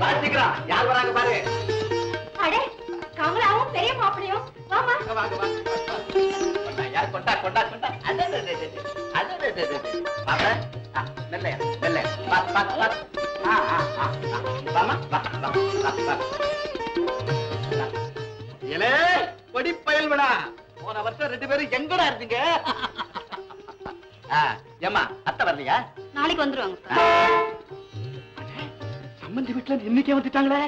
சீக்கிரம் யார் வராங்க பாரு அடே கமலாவும் பெரிய மாப்பிளையும் வாமா வாங்க. கொண்டா, யார் கொண்டா, கொண்டா, கொண்டா. அது, அது, அது, அது. அது, அது, அது, அது. மாப்பிளை, ஆ, மெல்ல ஏறு, மெல்ல ஏறு. பாத்து, பாத்து, பாத்து. ஆ, ஆ, ஆ, ஆ. வாம்மா, வா, வா, வா, வா. ஏலே, கொடி பயல் விடா. போன வருஷம் ரெண்டு பேரும் எங்கடா இருந்தீங்க ஆ, ஏம்மா அத்தை வரலையா நாளைக்கு வந்துருவாங்க சம்பந்தி வீட்டுல இன்னைக்கே வந்துட்டாங்களே?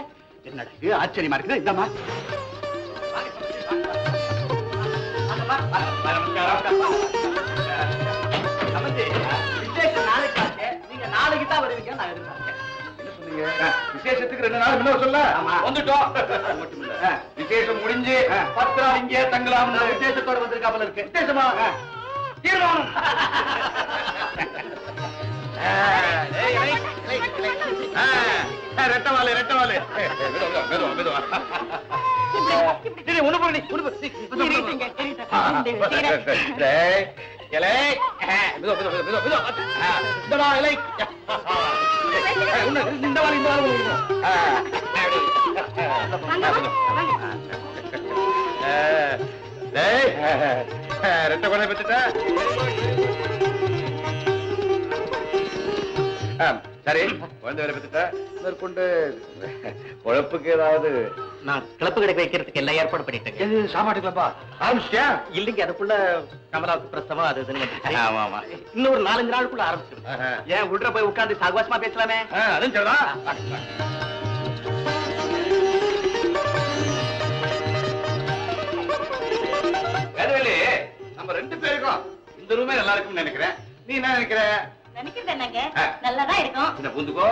என்னடா ஆச்சரியமா இருக்குது? நாளைக்கு தான் வருவீங்க நான் சொன்னீங்க? விசேஷத்துக்கு ரெண்டு நாள் முன்ன சொல்ல. ஆமா. வந்துட்டோம். மட்டும் இல்ல. விசேஷம் முடிஞ்சு. பத்து நாள் இங்கே தங்கலாம் விசேஷத்தோட வந்திருக்காப்புல இருக்கு. விசேஷமா? தீர்மானம். ரெட்டவாலு ரெட்டவாலு இந்த இன்னும், இந்த ஆ, ரெட்டை குழந்தை பெற்றுட்ட? சரி குழந்தை வேலை பெற்றுட்ட? மேற்கொண்டு உழப்புக்கு ஏதாவது? நான் கிளப்பு கிடைக்க வைக்கிறதுக்கு எல்லா ஏற்பாடு பண்ணிட்டேங்க. எது சாப்பாட்டுக்குலப்பா ஆரம்பிச்சிட்டியா இல்லைங்க அதுக்குள்ள கமலாவுக்கு பிரசவம் அது இதுன்னு வந்துருச்சு. ஆமா ஆமா. இன்னும் ஒரு நாலஞ்சு நாளுக்குள்ள ஆரம்பிச்சிடும். ஆஹா. ஏன் உள்ள போய் உட்கார்ந்து சாகுவாசமா பேசலாமே? அதுவும் வேதவெளி நம்ம ரெண்டு பேருக்கும் இந்த ரூமே நல்லா இருக்கும்னு நினைக்கிறேன். நீ என்ன நினைக்கிற? நினைக்கிறது என்னங்க. நல்லாதான் இருக்கும். இந்த பூந்துக்கோ.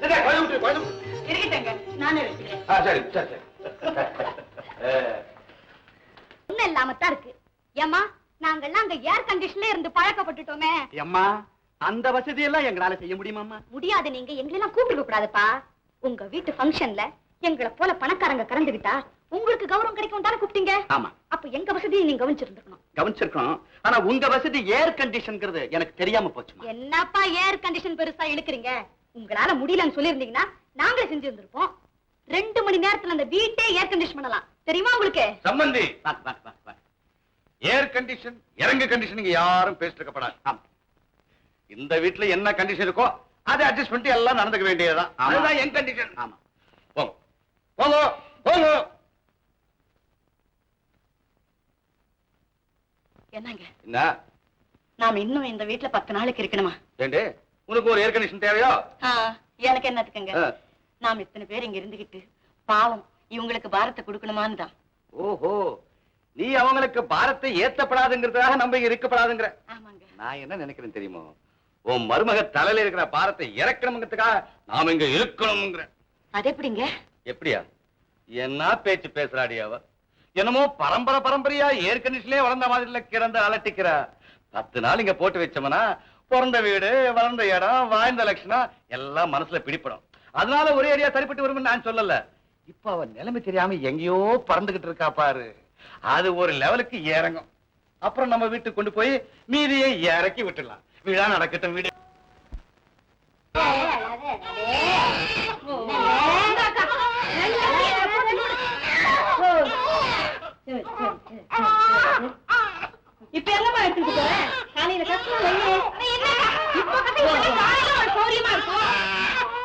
சரி, குழந்தை விட்டு, குழந்தை விட்டு. இருக்கட்டுங்க நானே வச்சுக்கிறேன். ஆ, சரி சரி சரி. ஆ, ஒண்ணும் இல்லாம தான் இருக்கு. ஏமா நாங்கெல்லாம் அங்க ஏர் கண்டிஷன்ல இருந்து பழக்கப்பட்டுட்டோமே. அம்மா அந்த வசதி எல்லாம் எங்களால செய்ய முடியுமாம்மா? முடியாது நீங்க. எங்களெல்லாம் கூப்பிட்டு கூடாதுப்பா உங்க வீட்டு ஃபங்க்ஷன்ல எங்களை போல பணக்காரங்க கறந்துகிட்டா உங்களுக்கு கௌரவம் கிடைக்கும் தானே கூப்பிட்டீங்க? ஆமா. அப்ப எங்க வசதியை நீங்க கவனிச்சிருந்துக்கணும்? கவனிச்சிருக்கோம் ஆனா உங்க வசதி ஏர் கண்டிஷன்ங்கிறது எனக்கு தெரியாம போச்சுமா? என்னப்பா ஏர் கண்டிஷன் பெருசா இழுக்கிறீங்க? உங்களால முடியலன்னு சொல்லியிருந்தீங்கன்னா நாங்களே செஞ்சிருந்திருப்போம். ரெண்டு மணி நேரத்துல அந்த வீட்டே ஏர் கண்டிஷன் பண்ணலாம். தெரியுமா உங்களுக்கு? சம்பந்தி பாத்து பாத்து பாத்து பாத்து ஏர் கண்டிஷன் இறங்கு கண்டிஷன் இங்க யாரும் பேசிட்டு இருக்கப்படாது ஆமா. இந்த வீட்டுல என்ன கண்டிஷன் இருக்கோ அதை அட்ஜஸ்ட் பண்ணிட்டு எல்லாம் நடந்துக்க வேண்டியதுதான். அதுதான் என் கண்டிஷன் ஆமா. என்ன? நாம இன்னும் இந்த வீட்டுல பத்து நாளைக்கு இருக்கணுமா? ஏண்டு? உனக்கு ஒரு ஏர் கண்டிஷன் தேவையோ? எனக்கு என்னத்துக்குங்க. நாம் இத்தனை பேர் இங்க இருந்துகிட்டு பாவம் இவங்களுக்கு பாரத்தை கொடுக்கணுமான்னு தான். ஓஹோ. நீ அவங்களுக்கு பாரத்தை ஏத்தப்படாதுங்கிறதுக்காக நம்ம இருக்கப்படாதுங்கிற. ஆமாங்க. நான் என்ன நினைக்கிறேன் தெரியுமோ? உன் மருமக தலையில இருக்கிற பாரத்தை இறக்கணுங்கிறதுக்காக நாம இங்க இருக்கணுங்கிற அது எப்படிங்க? எப்படியா? என்ன பேச்சு பேசுறாடி அவ? என்னமோ பரம்பரை பரம்பரையா ஏர் கண்டிஷன்லயே வளர்ந்த மாதிரில கிடந்து அலட்டிக்கிற. பத்து நாள் இங்க போட்டு வச்சோம்னா பிறந்த வீடு வளர்ந்த இடம் வாய்ந்த லட்சணம் எல்லாம் மனசுல பிடிப்படும். அதனால ஒரே அடியா சரிப்பட்டு வரும்னு நான் சொல்லல. இப்ப அவ நிலைமை தெரியாம எங்கேயோ பறந்துகிட்டு இருக்கா பாரு. அது ஒரு லெவலுக்கு இறங்கும் அப்புறம் நம்ம வீட்டுக்கு கொண்டு போய் மீதியை இறக்கி விட்டுடலாம். விழா நடக்கட்டும் வீடு இப்ப என்னமா எடுத்துட்டு போறேன் காலையில கஷ்டம் இப்ப கட்டி சௌரியமா இருக்கும்.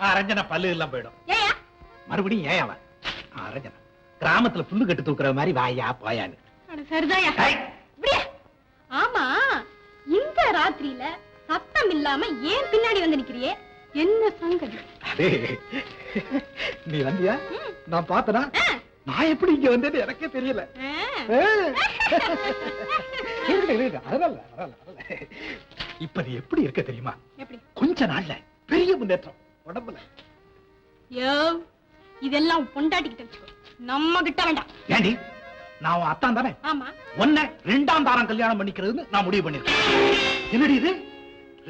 நீதானயா ஆ, ரஞ்சனா பல்லு எல்லாம் போயிடும் மறுபடியும் ஏன் அவன்? ஆ, ரஞ்சனா கிராமத்துல புல்லு கட்டு தூக்குற மாதிரி வாயா போயான்னு. சரிதாயா? ஆமா இந்த ராத்திரியில சத்தம் இல்லாம ஏன் பின்னாடி வந்து நிக்கிறியே? என்ன சங்கதி? நீ வந்தியா. நான் பார்த்தனா? நான் எப்படி இங்க வந்தேன்னு எனக்கே தெரியல. இப்ப நீ எப்படி இருக்க தெரியுமா? எப்படி? கொஞ்ச நாள்ல பெரிய முன்னேற்றம். உடம்புல. யோ இதெல்லாம் பொண்டாட்டிக்கிட்ட வச்சுக்கோ. நம்ம கிட்ட வேண்டாம். ஏண்டி? நான் உன் அத்தான் தானே? ஆமா. உன்னை ரெண்டாம் தாரம் கல்யாணம் பண்ணிக்கிறதுன்னு நான் முடிவு பண்ணிருக்கேன். என்னடி இது?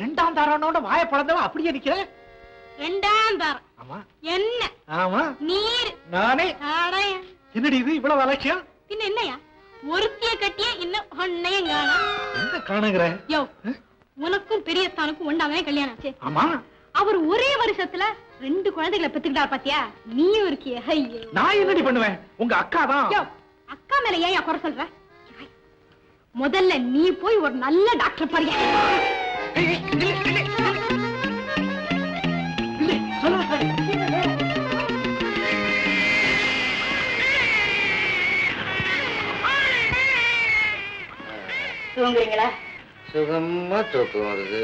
ரெண்டாம் தாரானோட வாய பழந்தவன் அப்படியே நிக்கிற? ரெண்டாம் தாரம். ஆமா. என்ன? ஆமா. நீர். நானே. என்னடி இது? இவ்வளவு அலட்சியம் பின்ன என்னையா ஒருத்திய கட்டிய இன்னும் ஒன்னையும் காணோம். எங்க காணுங்கிற? யோ உனக்கும் பெரியஸ்தானுக்கும் ஒண்ணாவே கல்யாணம் ஆச்சு. ஆமா. அவர் ஒரே வருஷத்துல ரெண்டு குழந்தைகளை பெத்துக்கிட்டார் பாத்தியா? நீயும் இருக்கிய. ஐயோ. நான் என்னடி பண்ணுவேன்? உங்க அக்கா தான் அக்கா மேல ஏன் குறை சொல்ற? முதல்ல நீ போய் ஒரு நல்ல டாக்டர் பாரியா தூங்குறீங்களா? சுகமா தூக்கம் வருது.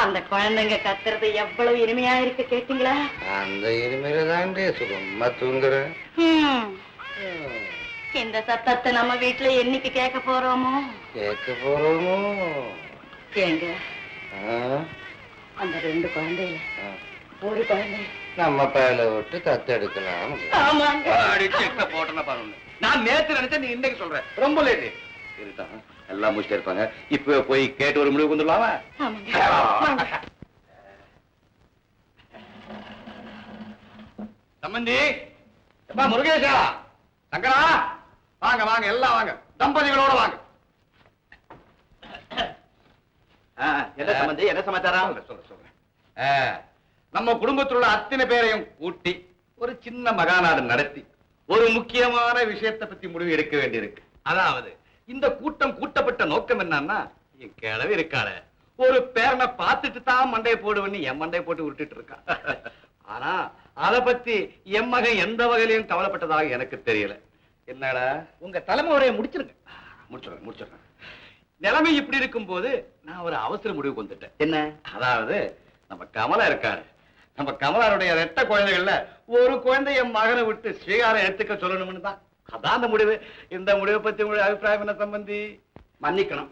அந்த குழந்தைங்க கத்துறது எவ்வளவு இனிமையா இருக்கு கேட்டீங்களா? அந்த இனிமையில தாண்டி சுகமா தூங்குறேன் ஹம். இந்த சத்தத்தை நம்ம வீட்டுல என்னைக்கு கேட்க போறோமோ? கேட்க போறோமோ? ஏங்க அந்த ரெண்டு குழந்தையில. ஒரு குழந்தை. நம்ம பயல விட்டு தத்தெடுக்கலாம் ஆமாங்க. போட்டன பாருங்க. நான் நேத்து நினைச்சேன் நீ இன்னைக்கு சொல்ற. ரொம்ப லேட்டு இருட்டான் எல்லாம் முடிச்சிட்டு இருப்பாங்க. இப்ப போய் கேட்டு ஒரு முடிவு வந்துடலாமா. சம்பந்தி முருகேஷா? சங்கரா? வாங்க வாங்க எல்லாம் வாங்க. தம்பதிகளோட வாங்க. என்ன சம்பந்தி என்ன சமாச்சாரம்? சொல்றேன், சொல்றேன், நம்ம குடும்பத்தில் உள்ள அத்தனை பேரையும் கூட்டி ஒரு சின்ன மகாநாடு நடத்தி ஒரு முக்கியமான விஷயத்தை பத்தி முடிவு எடுக்க வேண்டியிருக்கு. அதாவது? இந்த கூட்டம் கூட்டப்பட்ட நோக்கம் என்னன்னா என் கிழவி இருக்காள. ஒரு பேரனை பார்த்துட்டு தான் மண்டையை போடுவேன்னு என் மண்டையை போட்டு விட்டுட்டு இருக்கா. ஆனா அத பத்தி என் மகன் எந்த வகையிலையும் கவலைப்பட்டதாக எனக்கு தெரியல. என்னடா? உங்க தலைமுறையை முடிச்சிருங்க. முடிச்சிடுறேன் முடிச்சிடுறேன். நிலைமை இப்படி இருக்கும்போது நான் ஒரு அவசர முடிவுக்கு வந்துட்டேன். என்ன? அதாவது நம்ம கமலா இருக்காரு. நம்ம கமலாருடைய ரெட்ட குழந்தைகள்ல ஒரு குழந்தை என் மகனை விட்டு ஸ்வீகாரம் எடுத்துக்க சொல்லணும்னு தான். அதான் அந்த முடிவு. இந்த முடிவை பத்தி உங்களுடைய அபிப்பிராயம் என்ன சம்பந்தி? மன்னிக்கணும்.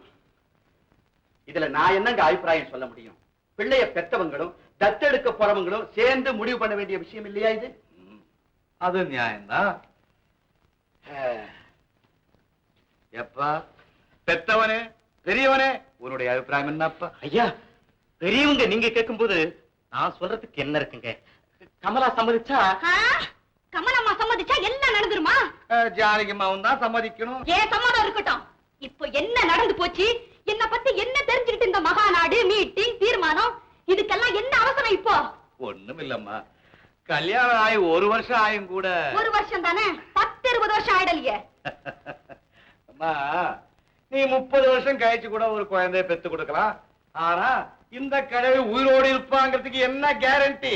இதுல நான் என்னங்க அபிப்பிராயம் சொல்ல முடியும்? பிள்ளைய பெத்தவங்களும் தத்தெடுக்க போறவங்களும் சேர்ந்து முடிவு பண்ண வேண்டிய விஷயம் இல்லையா இது? அது நியாயம்தான் எப்பா? பெத்தவனே பெரியவனே உன்னுடைய அபிப்பிராயம் என்னப்பா? ஐயா பெரியவங்க நீங்க கேட்கும்போது நான் சொல்றதுக்கு என்ன இருக்குங்க? கமலா சம்மதிச்சா? கமலம்மா சம்மதிச்சா எல்லாம் நடந்துருமா? அஹ், ஜானகிம்மாவும் தான் சம்மதிக்கணும். ஏன் சம்மதம் இருக்கட்டும். இப்போ என்ன நடந்து போச்சு? என்ன பத்தி என்ன தெரிஞ்சுக்கிட்டு இந்த மகாநாடு மீட்டிங் தீர்மானம்? இதுக்கெல்லாம் என்ன அவசரம் இப்போ? ஒண்ணும் இல்லம்மா கல்யாணம் ஆகி ஒரு வருஷம் ஆயும் கூட. ஒரு வருஷம் தானே? பத்து இருபது வருஷம் ஆயிடலையே. அம்மா நீ முப்பது வருஷம் கழிச்சு கூட ஒரு குழந்தைய பெத்து கொடுக்கலாம். ஆனா இந்த கிழவி உயிரோடு இருப்பாங்கிறதுக்கு என்ன கேரண்டி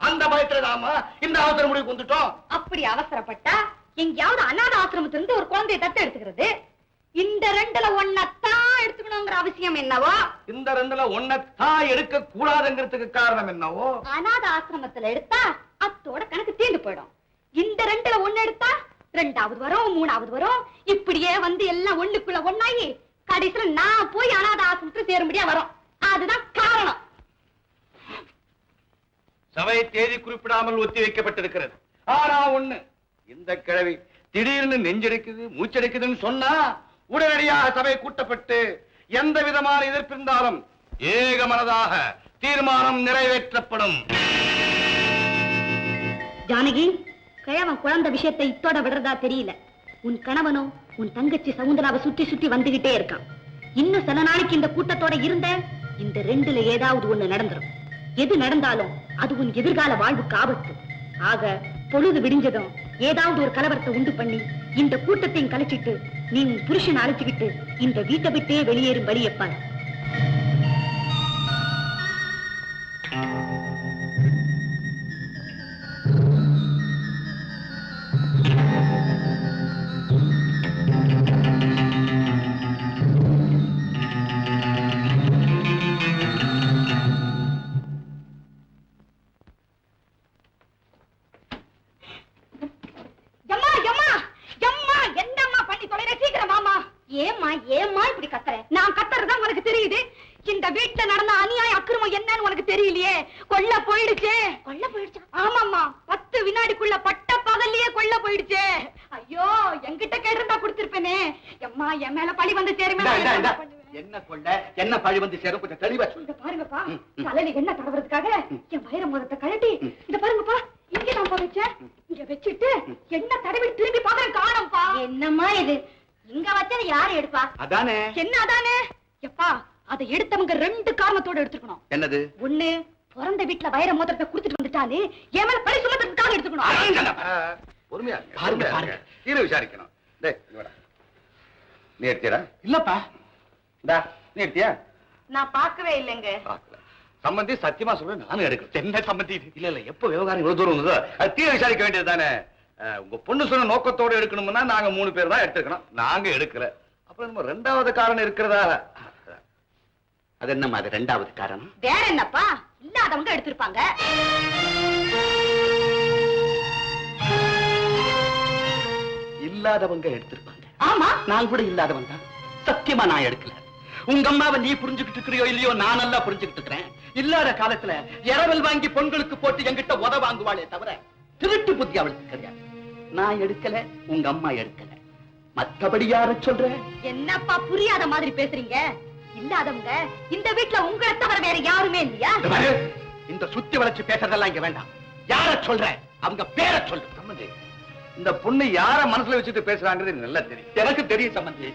அந்த பயத்துல நாம இந்த அவசர முடிவுக்கு வந்துட்டோம். அப்படி அவசரப்பட்டா எங்கேயாவது அநாத ஆசிரமத்திலிருந்து ஒரு குழந்தையை தத்து எடுத்துக்கிறது. இந்த ரெண்டுல ஒன்னத்தான் எடுத்துக்கணுங்கிற அவசியம் என்னவோ? இந்த ரெண்டுல ஒன்னத்தான் எடுக்க கூடாதுங்கிறதுக்கு காரணம் என்னவோ? அநாத ஆசிரமத்துல எடுத்தா அத்தோட கணக்கு தீர்ந்து போயிடும். இந்த ரெண்டுல ஒண்ணு எடுத்தா ரெண்டாவது வரும் மூணாவது வரும். இப்படியே வந்து எல்லாம் ஒண்ணுக்குள்ள ஒண்ணாகி கடைசியில நான் போய் அநாத ஆசிரமத்துல சேரும்படியா வரும். அதுதான் காரணம். சபை தேதி குறிப்பிடாமல் ஒத்தி வைக்கப்பட்டிருக்கிறது ஆனா ஒண்ணு இந்த கிழவி திடீர்னு நெஞ்செடுக்குது மூச்செடுக்குதுன்னு சொன்னா உடனடியாக சபை கூட்டப்பட்டு எந்த விதமான எதிர்ப்பிருந்தாலும் ஏக மனதாக தீர்மானம் நிறைவேற்றப்படும். ஜானகி கிழவன் குழந்த விஷயத்தை இத்தோட விடுறதா தெரியல. உன் கணவனும் உன் தங்கச்சி சவுந்தராவை சுத்தி சுத்தி வந்துகிட்டே இருக்கான். இன்னும் சில நாளைக்கு இந்த கூட்டத்தோட இருந்த இந்த ரெண்டுல ஏதாவது ஒண்ணு நடந்துரும். எது நடந்தாலும் அது உன் எதிர்கால வாழ்வுக்கு ஆபத்து. ஆக பொழுது விடிஞ்சதும் ஏதாவது ஒரு கலவரத்தை உண்டு பண்ணி இந்த கூட்டத்தையும் கலைச்சிட்டு நீ உன் புருஷன் அழைச்சுக்கிட்டு இந்த வீட்டை விட்டே வெளியேறும் வழியப்பார் ஏம்மா இப்படி கத்துற? நான் கத்துறதுதான் உனக்கு தெரியுது. இந்த வீட்டுல நடந்த அநியாய அக்கிரமம் என்னன்னு உனக்கு தெரியலையே? கொல்ல போயிடுச்சே. கொல்ல போயிடுச்சா? ஆமாம்மா. பத்து வினாடிக்குள்ள பட்ட பகல்லையே கொல்ல போயிடுச்சே. ஐயோ என்கிட்ட கேட்டிருந்தா கொடுத்திருப்பேனே. எம்மா என் மேல பழி வந்து சேருமே. என்ன கொள்ள என்ன பழி வந்து சேரும்? கொஞ்சம் தெளிவா சொல்லு இங்க பாருங்கப்பா. தலையில என்ன தடவுறதுக்காக என் வைர மோதத்தை கழட்டி இத பாருங்கப்பா. இங்க நான் வச்சேன். இங்க வச்சுட்டு என்ன தடவி திரும்பி பாக்குறேன் காணோம்ப்பா. என்னம்மா இது? வச்சது யாரு எடுப்பா? அதானே. என்ன அதானே? எப்பா அதை எடுத்தவங்க ரெண்டு காரணத்தோட எடுத்துக்கணும். என்னது? ஒண்ணு பிறந்த வீட்டுல வைர மோதிரத்தை குடுத்துட்டு வந்துட்டாலே என் மேல பழி சுமத்துறதுக்காக எடுத்துக்கணும். பொறுமையா பாருங்க. இரு விசாரிக்கணும். நீ எடுத்தியா? இல்லப்பா. இந்தா நீ எடுத்தியா? நான் பார்க்கவே இல்லைங்க. சம்பந்தி சத்தியமா சொல்றேன் நானும் எடுக்கல. என்ன சம்பந்தி? இல்ல இல்ல எப்ப விவகாரம் இவ்வளவு தூரம் வந்ததோ அது தீர விசாரிக்க வேண்டியது தானே உங்க பொண்ணு சொன்ன நோக்கத்தோட எடுக்கணும்னா நாங்க மூணு பேர் தான் எடுத்துக்கணும் நாங்க எடுக்கல. அப்புறம் நம்ம ரெண்டாவது காரணம் இருக்கிறதா? அது என்னம்மா அது ரெண்டாவது காரணம்? வேற என்னப்பா? இல்லாதவங்க எடுத்திருப்பாங்க. இல்லாதவங்க எடுத்திருப்பாங்க. ஆமா. நான் கூட இல்லாதவன் தான். சத்தியமா நான் எடுக்கல. உங்க அம்மாவை நீ புரிஞ்சுக்கிட்டு இருக்கிறியோ இல்லையோ நான் நல்லா புரிஞ்சுக்கிட்டு இருக்கிறேன். இல்லாத காலத்துல இரவல் வாங்கி பொண்களுக்கு போட்டு என்கிட்ட உத வாங்குவாளே தவிர திருட்டு புத்தி அவளுக்கு கிடையாது. நான் எடுக்கல உங்க அம்மா எடுக்கல. மத்தபடி யார சொல்ற? என்னப்பா புரியாத மாதிரி பேசுறீங்க? இல்லாதவங்க இந்த வீட்டுல உங்களை தவிர வேற யாருமே இல்லையா? இந்த பாரு, இந்த சுத்தி வளைச்சு பேசுறதெல்லாம் இங்க வேண்டாம். யார சொல்ற? அவங்க பேரை சொல்லு. சம்பந்தி இந்த பொண்ணு யார மனசுல வச்சுட்டு பேசுறாங்கிறது எனக்கு நல்லா தெரியும். எனக்கு தெரியும் சம்பந்தி.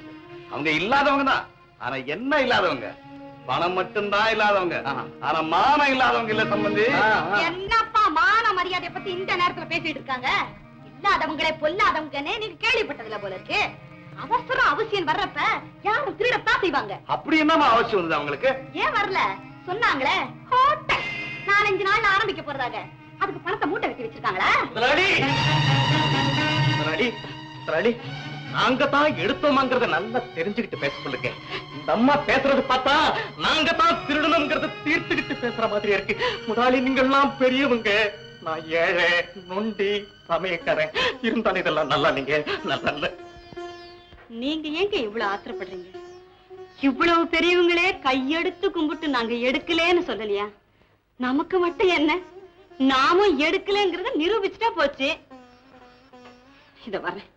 அவங்க இல்லாதவங்க தான். ஆனா என்ன இல்லாதவங்க? பணம் மட்டும்தான் இல்லாதவங்க. ஆனா மானம் இல்லாதவங்க இல்ல சம்பந்தி. என்னப்பா மான மரியாதைய பத்தி இந்த நேரத்துல பேசிட்டு இருக்காங்க? இல்லாதவங்களே பொல்லாதவங்கன்னு நீங்க கேள்விப்பட்டதுல போல இருக்கு. அவசரம் அவசியம் வர்றப்ப யாரும் திருடத்தான் செய்வாங்க. அப்படி என்னமா அவசியம் வந்தது அவங்களுக்கு? ஏன் வரல? சொன்னாங்களே ஹோட்டல். நாலஞ்சு நாள்ல ஆரம்பிக்க போறதாக. அதுக்கு பணத்தை மூட்டை கட்டி வச்சிருக்காங்களா? நாங்க தான் எடுத்தோமாங்கிறத நல்லா தெரிஞ்சுக்கிட்டு பேச சொல்லுங்க. இந்த அம்மா பேசுறது பார்த்தா நாங்க தான் திருடணுங்கிறத தீர்த்துக்கிட்டு பேசுற மாதிரி இருக்கு. முதலாளி நீங்கெல்லாம் பெரியவங்க. நான் ஏழை நொண்டி சமயக்காரன் இருந்தாலும் இதெல்லாம் நல்லா நீங்க நல்ல நீங்க ஏங்க இவ்வளவு ஆத்திரப்படுறீங்க? இவ்வளவு பெரியவங்களே கையெடுத்து கும்பிட்டு நாங்க எடுக்கலன்னு சொல்லலையா? நமக்கு மட்டும் என்ன? நாமும் எடுக்கலங்கிறத நிரூபிச்சுட்டா போச்சு. இத வரேன்.